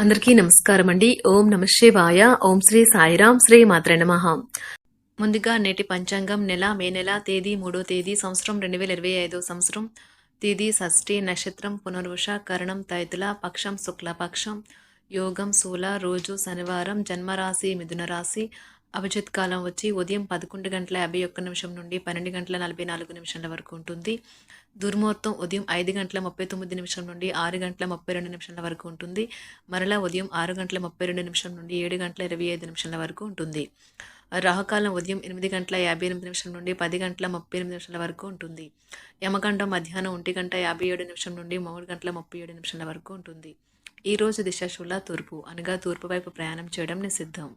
అందరికీ నమస్కారం అండి. ఓం నమ శివాయ. ఓం శ్రీ సాయిరాం శ్రీ మాత్ర నమ. ముందుగా నేటి పంచాంగం నెల మే నెల తేదీ మూడో తేదీ సంవత్సరం రెండు వేల ఇరవై ఐదో సంవత్సరం. తేదీ షష్ఠి నక్షత్రం పునర్వష కరణం తైతుల పక్షం శుక్లపక్షం యోగం శూల రోజు శనివారం జన్మరాశి మిథున రాశి అభిజిత్ కాలం వచ్చి ఉదయం పదకొండు గంటల యాభై ఒక్క నిమిషం నుండి పన్నెండు గంటల నలభై నాలుగు నిమిషాల వరకు ఉంటుంది. దుర్ముహూర్తం ఉదయం ఐదు గంటల ముప్పై తొమ్మిది నిమిషం నుండి ఆరు గంటల ముప్పై రెండు నిమిషాల వరకు ఉంటుంది. మరలా ఉదయం ఆరు గంటల ముప్పై రెండు నిమిషం నుండి ఏడు గంటల ఇరవై ఐదు నిమిషాల వరకు ఉంటుంది. రాహుకాలం ఉదయం ఎనిమిది గంటల యాభై ఎనిమిది నిమిషం నుండి పది గంటల ముప్పై ఎనిమిది నిమిషాల వరకు ఉంటుంది. యమగండం మధ్యాహ్నం ఒంటి గంట యాభై ఏడు నిమిషం నుండి మూడు గంటల ముప్పై ఏడు నిమిషాల వరకు ఉంటుంది. ఈరోజు రోజు తూర్పు అనగా తూర్పు వైపు ప్రయాణం చేయడం నిషిద్ధం.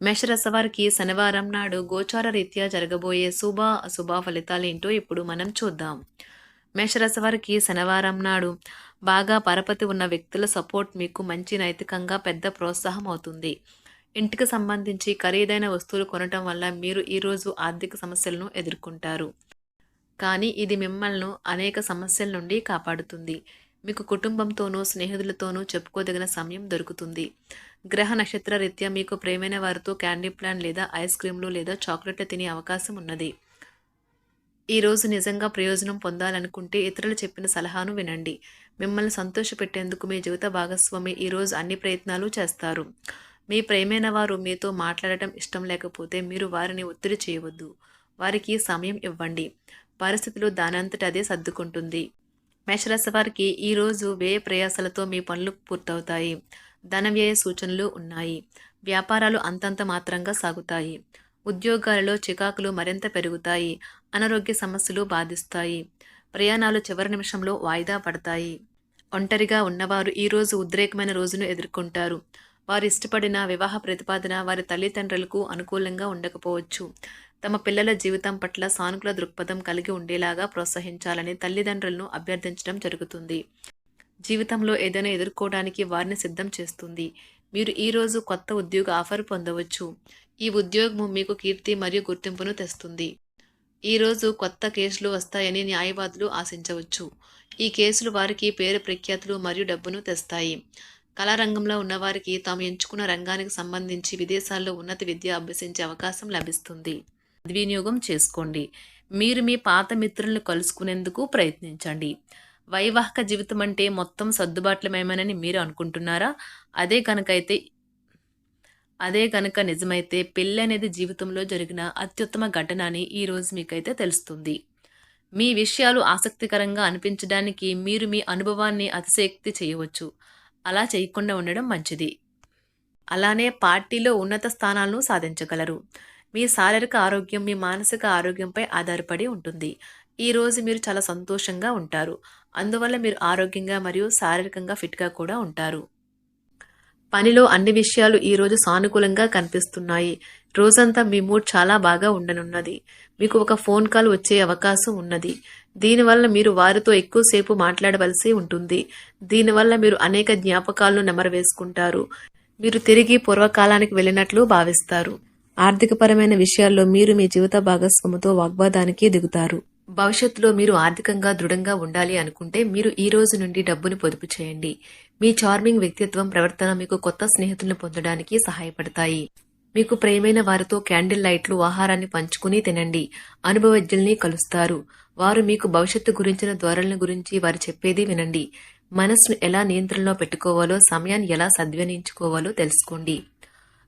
మేషరసవారికి శనివారం నాడు గోచార రీత్యా జరగబోయే శుభ అశుభ ఫలితాలు ఏంటో ఇప్పుడు మనం చూద్దాం. మేషరసవారికి శనివారం నాడు బాగా పరపతి ఉన్న వ్యక్తుల సపోర్ట్ మీకు మంచి నైతికంగా పెద్ద ప్రోత్సాహం అవుతుంది. ఇంటికి సంబంధించి ఖరీదైన వస్తువులు కొనటం వల్ల మీరు ఈరోజు ఆర్థిక సమస్యలను ఎదుర్కొంటారు. కానీ ఇది మిమ్మల్ని అనేక సమస్యల నుండి కాపాడుతుంది. మీకు కుటుంబంతోనూ స్నేహితులతోనూ చెప్పుకోదగిన సమయం దొరుకుతుంది. గ్రహ నక్షత్ర రీత్యా మీకు ప్రేమైన వారితో క్యాండీ ప్లాన్ లేదా ఐస్ క్రీమ్లు లేదా చాక్లెట్లు తినే అవకాశం ఉన్నది. ఈరోజు నిజంగా ప్రయోజనం పొందాలనుకుంటే ఇతరులు చెప్పిన సలహాను వినండి. మిమ్మల్ని సంతోషపెట్టేందుకు మీ జీవిత భాగస్వామి ఈరోజు అన్ని ప్రయత్నాలు చేస్తారు. మీ ప్రేమైన వారు మీతో మాట్లాడటం ఇష్టం లేకపోతే మీరు వారిని ఒత్తిడి చేయవద్దు. వారికి సమయం ఇవ్వండి. పరిస్థితులు దానంతట అదే సర్దుకుంటుంది. మేషరాశి వారికి ఈరోజు వ్యయ ప్రయాసాలతో మీ పనులు పూర్తవుతాయి. ధన వ్యయ సూచనలు ఉన్నాయి. వ్యాపారాలు అంతంత మాత్రంగా సాగుతాయి. ఉద్యోగాలలో చికాకులు మరింత పెరుగుతాయి. అనారోగ్య సమస్యలు బాధిస్తాయి. ప్రయాణాలు చివరి నిమిషంలో వాయిదా పడతాయి. ఒంటరిగా ఉన్నవారు ఈరోజు ఉద్రేకమైన రోజును ఎదుర్కొంటారు. వారు ఇష్టపడిన వివాహ ప్రతిపాదన వారి తల్లిదండ్రులకు అనుకూలంగా ఉండకపోవచ్చు. తమ పిల్లల జీవితం పట్ల సానుకూల దృక్పథం కలిగి ఉండేలాగా ప్రోత్సహించాలని తల్లిదండ్రులను అభ్యర్థించడం జరుగుతుంది. జీవితంలో ఏదైనా ఎదుర్కోవడానికి వారిని సిద్ధం చేస్తుంది. మీరు ఈరోజు కొత్త ఉద్యోగ ఆఫర్ పొందవచ్చు. ఈ ఉద్యోగం మీకు కీర్తి మరియు గుర్తింపును తెస్తుంది. ఈరోజు కొత్త కేసులు వస్తాయని న్యాయవాదులు ఆశించవచ్చు. ఈ కేసులు వారికి పేరు ప్రఖ్యాతులు మరియు డబ్బును తెస్తాయి. కళారంగంలో ఉన్నవారికి తాము ఎంచుకున్న రంగానికి సంబంధించి విదేశాల్లో ఉన్నత విద్య అభ్యసించే అవకాశం లభిస్తుంది. సద్వినియోగం చేసుకోండి. మీరు మీ పాత మిత్రులను కలుసుకునేందుకు ప్రయత్నించండి. వైవాహిక జీవితం అంటే మొత్తం సర్దుబాట్లమేమనని మీరు అనుకుంటున్నారా? అదే కనుకైతే అదే కనుక నిజమైతే పెళ్ళి అనేది జీవితంలో జరిగిన అత్యుత్తమ ఘటన అని ఈరోజు మీకైతే తెలుస్తుంది. మీ విషయాలు ఆసక్తికరంగా అనిపించడానికి మీరు మీ అనుభవాన్ని అతిశయక్తి చేయవచ్చు. అలా చేయకుండా ఉండడం మంచిది. అలానే పార్టీలో ఉన్నత స్థానాలను సాధించగలరు. మీ శారీరక ఆరోగ్యం మీ మానసిక ఆరోగ్యంపై ఆధారపడి ఉంటుంది. ఈరోజు మీరు చాలా సంతోషంగా ఉంటారు. అందువల్ల మీరు ఆరోగ్యంగా మరియు శారీరకంగా ఫిట్గా కూడా ఉంటారు. పనిలో అన్ని విషయాలు ఈరోజు సానుకూలంగా కనిపిస్తున్నాయి. రోజంతా మీ మూడ్ చాలా బాగా ఉండనున్నది. మీకు ఒక ఫోన్ కాల్ వచ్చే అవకాశం ఉన్నది. దీనివల్ల మీరు వారితో ఎక్కువసేపు మాట్లాడవలసి ఉంటుంది. దీనివల్ల మీరు అనేక జ్ఞాపకాలను నెమరవేసుకుంటారు మీరు తిరిగి పూర్వకాలానికి వెళ్ళినట్లు భావిస్తారు. ఆర్థికపరమైన విషయాల్లో మీరు మీ జీవిత భాగస్వామితో వాగ్వాదానికి దిగుతారు భవిష్యత్తులో మీరు ఆర్థికంగా దృఢంగా ఉండాలి అనుకుంటే మీరు ఈ రోజు నుండి డబ్బును పొదుపు చేయండి. మీ చార్మింగ్ వ్యక్తిత్వం ప్రవర్తన మీకు కొత్త స్నేహితులను పొందడానికి సహాయపడతాయి. మీకు ప్రేమైన వారితో క్యాండిల్ లైట్లు ఆహారాన్ని పంచుకుని తినండి. అనుభవజ్ఞుల్ని కలుస్తారు. వారు మీకు భవిష్యత్తు గురించిన ధోరణుల గురించి వారు చెప్పేది వినండి. మనస్సును ఎలా నియంత్రణలో పెట్టుకోవాలో సమయాన్ని ఎలా సద్వినియోగించుకోవాలో తెలుసుకోండి.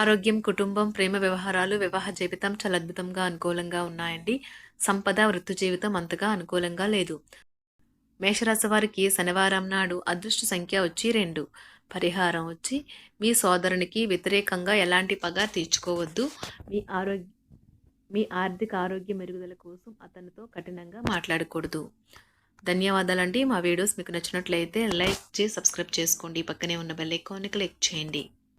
ఆరోగ్యం కుటుంబం ప్రేమ వ్యవహారాలు వివాహ జీవితం చాలా అద్భుతంగా అనుకూలంగా ఉన్నాయండి. సంపద వృత్తి జీవితం అంతగా అనుకూలంగా లేదు. మేషరాశి వారికి శనివారం నాడు అదృష్ట సంఖ్య వచ్చి రెండు. పరిహారం వచ్చి మీ సోదరునికి వ్యతిరేకంగా ఎలాంటి పగ తీర్చుకోవద్దు. మీ ఆరోగ్య మీ ఆర్థిక ఆరోగ్య మెరుగుదల కోసం అతనితో కఠినంగా మాట్లాడకూడదు. ధన్యవాదాలండి. మా వీడియోస్ మీకు నచ్చినట్లయితే లైక్ చేసి సబ్స్క్రైబ్ చేసుకోండి. పక్కనే ఉన్న బెల్ ఐకాన్ని క్లిక్ చేయండి.